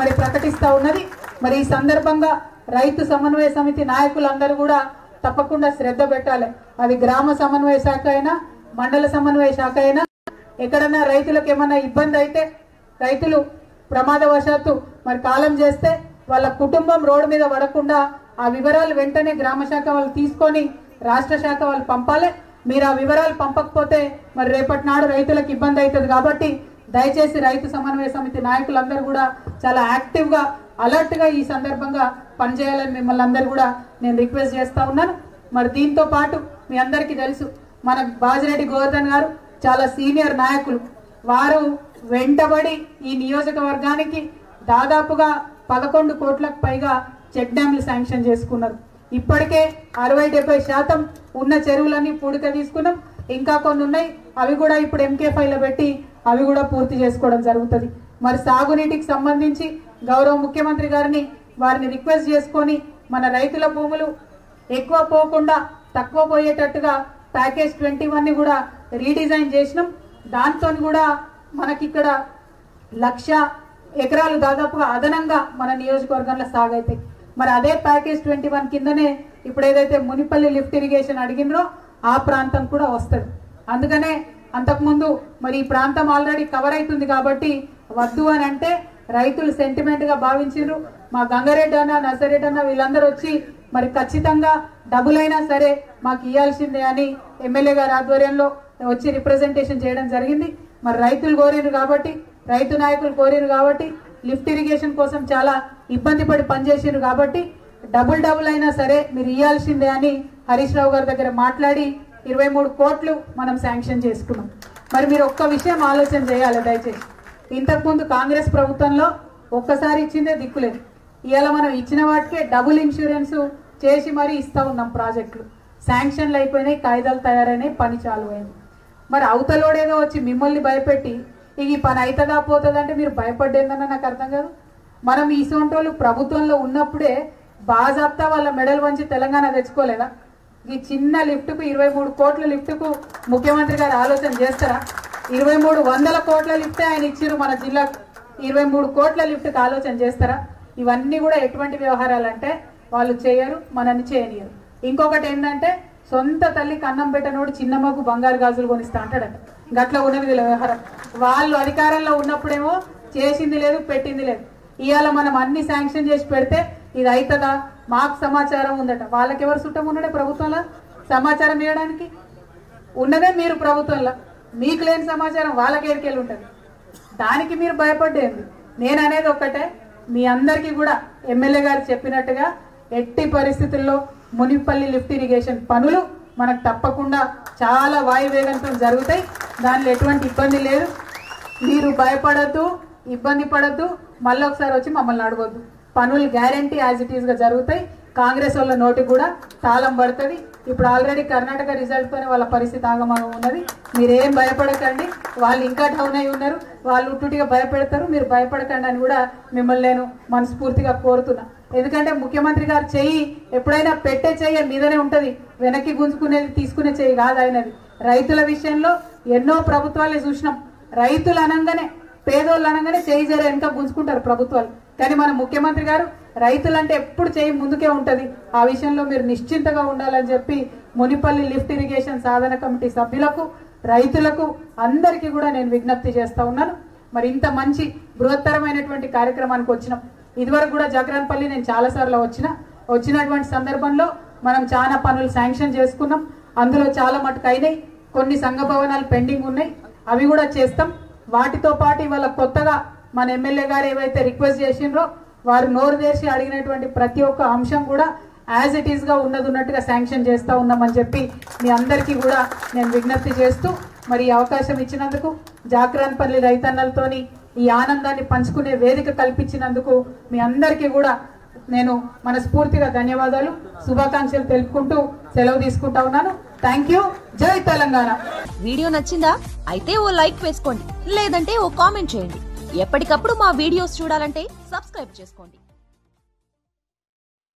మరి ప్రకటిస్తా ఉన్నది. మరి ఈ సందర్భంగా రైతు సమన్వయ సమితి నాయకులందరూ కూడా తప్పకుండా శ్రద్ధ పెట్టాలి. అది గ్రామ సమన్వయ శాఖ అయినా మండల సమన్వయ శాఖ అయినా ఎక్కడన్నా రైతులకు ఏమన్నా ఇబ్బంది అయితే రైతులు ప్రమాదవశాత్తు మరి కాలం చేస్తే వాళ్ళ కుటుంబం రోడ్డు మీద పడకుండా ఆ వివరాలు వెంటనే గ్రామ శాఖ వాళ్ళు తీసుకొని రాష్ట్ర శాఖ వాళ్ళు పంపాలి. మీరు ఆ వివరాలు పంపకపోతే మరి రేపటి నాడు రైతులకు ఇబ్బంది అవుతుంది కాబట్టి దయచేసి రైతు సమన్వయ సమితి నాయకులందరూ కూడా చాలా యాక్టివ్గా అలర్ట్గా ఈ సందర్భంగా పనిచేయాలని మిమ్మల్ని అందరూ కూడా నేను రిక్వెస్ట్ చేస్తూ ఉన్నాను. మరి దీంతో పాటు మీ అందరికీ తెలుసు మన బాజిరెడ్డి గోవర్ధన్ గారు చాలా సీనియర్ నాయకులు. వారు వెంటబడి ఈ నియోజకవర్గానికి దాదాపుగా పదకొండు కోట్లకు పైగా చెక్ డ్యామ్లు శాంక్షన్ చేసుకున్నారు. ఇప్పటికే అరవై డెబ్బై శాతం ఉన్న చెరువులన్నీ పూడిక తీసుకున్నాం. ఇంకా కొన్ని ఉన్నాయి. అవి కూడా ఇప్పుడు ఎంకే ఫైవ్ పెట్టి అవి కూడా పూర్తి చేసుకోవడం జరుగుతుంది. మరి సాగునీటికి సంబంధించి గౌరవ ముఖ్యమంత్రి గారిని వారిని రిక్వెస్ట్ చేసుకొని మన రైతుల భూములు ఎక్కువ పోకుండా తక్కువ పోయేటట్టుగా ప్యాకేజ్ ట్వంటీ వన్ని కూడా రీడిజైన్ చేసినాం. దాంతో కూడా మనకిక్కడ లక్ష ఎకరాలు దాదాపుగా అదనంగా మన నియోజకవర్గంలో సాగైతాయి. మరి అదే ప్యాకేజ్ ట్వంటీ వన్ కిందనే ఇప్పుడు ఏదైతే మునిపల్లి లిఫ్ట్ ఇరిగేషన్ అడిగినో ఆ ప్రాంతం కూడా వస్తుంది. అందుకనే అంతకుముందు మరి ఈ ప్రాంతం ఆల్రెడీ కవర్ అవుతుంది కాబట్టి వద్దు అని అంటే రైతులు సెంటిమెంట్గా భావించారు మా గంగారెడ్డి అన్న నర్సరెడ్డి అన్న వీళ్ళందరూ వచ్చి మరి ఖచ్చితంగా డబ్బులైనా సరే మాకు ఇవ్వాల్సిందే అని ఎమ్మెల్యే గారి ఆధ్వర్యంలో వచ్చి రిప్రజెంటేషన్ చేయడం జరిగింది. మరి రైతులు కోరారు కాబట్టి రైతు నాయకులు కోరారు కాబట్టి లిఫ్ట్ ఇరిగేషన్ కోసం చాలా ఇబ్బంది పడి పనిచేసారు కాబట్టి డబుల్ డబుల్ అయినా సరే మీరు ఇవ్వాల్సిందే అని హరీష్ రావు గారి దగ్గర మాట్లాడి ఇరవై మూడు కోట్లు మనం శాంక్షన్ చేసుకున్నాం. మరి మీరు ఒక్క విషయం ఆలోచన చేయాలి దయచేసి. ఇంతకుముందు కాంగ్రెస్ ప్రభుత్వంలో ఒక్కసారి ఇచ్చిందే దిక్కులేదు ఇవాళ మనం ఇచ్చిన వాటికే డబుల్ ఇన్సూరెన్స్ చేసి మరీ ఇస్తా ఉన్నాం ప్రాజెక్టులు. శాంక్షన్లు అయిపోయినాయి కాయిదాలు తయారైనాయి పని చాలు అయింది మరి అవతలోడేదో వచ్చి మిమ్మల్ని భయపెట్టి ఇక ఈ పని అవుతుందా పోతుందంటే మీరు భయపడ్డేందన్న నాకు అర్థం కాదు. మనం ఈసోంటోళ్ళు ప్రభుత్వంలో ఉన్నప్పుడే బాజాప్తా వాళ్ళ మెడల్ వంచి తెలంగాణ తెచ్చుకోలేదా? ఈ చిన్న లిఫ్ట్కు ఇరవై మూడు కోట్ల లిఫ్ట్కు ముఖ్యమంత్రి గారు ఆలోచన చేస్తారా? ఇరవై మూడు వందల కోట్ల లిఫ్టే ఆయన ఇచ్చారు మన జిల్లాకు ఇరవై మూడు కోట్ల లిఫ్ట్కి ఆలోచన చేస్తారా? ఇవన్నీ కూడా ఎటువంటి వ్యవహారాలు అంటే వాళ్ళు చేయరు మనల్ని చేయనియరు. ఇంకొకటి ఏంటంటే సొంత తల్లి కన్నం పెట్టనోడు చిన్నమ్మకు బంగారు గాజులు కొనిస్తా అంటాడట. గట్ల ఉన్నది వీళ్ళ వ్యవహారం. వాళ్ళు అధికారంలో ఉన్నప్పుడేమో చేసింది లేదు పెట్టింది లేదు. ఇవాళ మనం అన్ని శాంక్షన్ చేసి పెడితే ఇది అవుతుందా మాకు సమాచారం ఉందట. వాళ్ళకి ఎవరు చుట్టం ఉన్నాడే ప్రభుత్వంలో? సమాచారం ఇవ్వడానికి? ఉన్నదే మీరు ప్రభుత్వంలో. మీకు లేని సమాచారం వాళ్ళకి ఎరికెళ్ళి ఉంటుంది. దానికి మీరు భయపడ్డేది? నేను అనేది ఒక్కటే. మీ అందరికీ కూడా ఎమ్మెల్యే గారు చెప్పినట్టుగా ఎట్టి పరిస్థితుల్లో మునిపల్లి లిఫ్ట్ ఇరిగేషన్ పనులు మనకు తప్పకుండా చాలా వాయువేగంతో జరుగుతాయి. దానిలో ఎటువంటి ఇబ్బంది లేదు. మీరు భయపడద్దు ఇబ్బంది పడద్దు మళ్ళీ ఒకసారి వచ్చి మమ్మల్ని అడగొద్దు. పనులు గ్యారంటీ యాజ్ ఇట్ ఈస్గా జరుగుతాయి. కాంగ్రెస్ వాళ్ళ నోటికి కూడా తాళం పడుతుంది. ఇప్పుడు ఆల్రెడీ కర్ణాటక రిజల్ట్తోనే వాళ్ళ పరిస్థితి ఆగమనం ఉన్నది. మీరేం భయపడకండి. వాళ్ళు ఇంకా డౌన్ అయి ఉన్నారు. వాళ్ళు ఉట్టుటిగా భయపెడతారు. మీరు భయపడకండి అని కూడా మిమ్మల్ని నేను మనస్ఫూర్తిగా కోరుతున్నా. ఎందుకంటే ముఖ్యమంత్రి గారు చెయ్యి ఎప్పుడైనా పెట్టే చెయ్యి మీదనే ఉంటుంది. వెనక్కి గుంజుకునేది తీసుకునే చెయ్యి కాదు ఆయనది. రైతుల విషయంలో ఎన్నో ప్రభుత్వాలే చూసినాం. రైతులు అనగానే పేదోళ్ళు అనగానే చేయి జర వెనక గుంజుకుంటారు ప్రభుత్వాలు. కానీ మన ముఖ్యమంత్రి గారు రైతులంటే ఎప్పుడు చేయి ముందుకే ఉంటుంది. ఆ విషయంలో మీరు నిశ్చింతగా ఉండాలని చెప్పి మునిపల్లి లిఫ్ట్ ఇరిగేషన్ సాధన కమిటీ సభ్యులకు రైతులకు అందరికీ కూడా నేను విజ్ఞప్తి చేస్తూ ఉన్నాను. మరి ఇంత మంచి బృహత్తరమైనటువంటి కార్యక్రమానికి వచ్చినాం. ఇదివరకు కూడా జగరాన్పల్లి నేను చాలా సార్లు వచ్చిన. వచ్చినటువంటి సందర్భంలో మనం చాలా పనులు శాంక్షన్ చేసుకున్నాం. అందులో చాలా మటుకు అయినాయి. కొన్ని సంఘ భవనాలు పెండింగ్ ఉన్నాయి. అవి కూడా చేస్తాం. వాటితో పాటు ఇవాళ కొత్తగా మన ఎమ్మెల్యే గారు ఏవైతే రిక్వెస్ట్ చేసిండ్రో వారు నోరు తెరిచి అడిగినటువంటి ప్రతి ఒక్క అంశం కూడా యాజ్ ఇట్ ఈస్గా ఉన్నది ఉన్నట్టుగా శాంక్షన్ చేస్తూ ఉన్నామని చెప్పి మీ అందరికీ కూడా నేను విజ్ఞప్తి చేస్తూ మరి అవకాశం ఇచ్చినందుకు జాక్రాన్పల్లి రైతన్నలతోని ఈ ఆనందాన్ని పంచుకునే వేదిక కల్పించినందుకు మీ అందరికీ కూడా నేను మనస్ఫూర్తిగా ధన్యవాదాలు శుభాకాంక్షలు తెలుపుకుంటూ సెలవు తీసుకుంటా ఉన్నాను. థ్యాంక్ యూ జై తెలంగాణ. వీడియో నచ్చిందా? అయితే ఓ లైక్ వేసుకోండి లేదంటే ఓ కామెంట్ చేయండి. ఎప్పటికప్పుడు మా వీడియోస్ చూడాలంటే సబ్స్క్రైబ్ చేసుకోండి.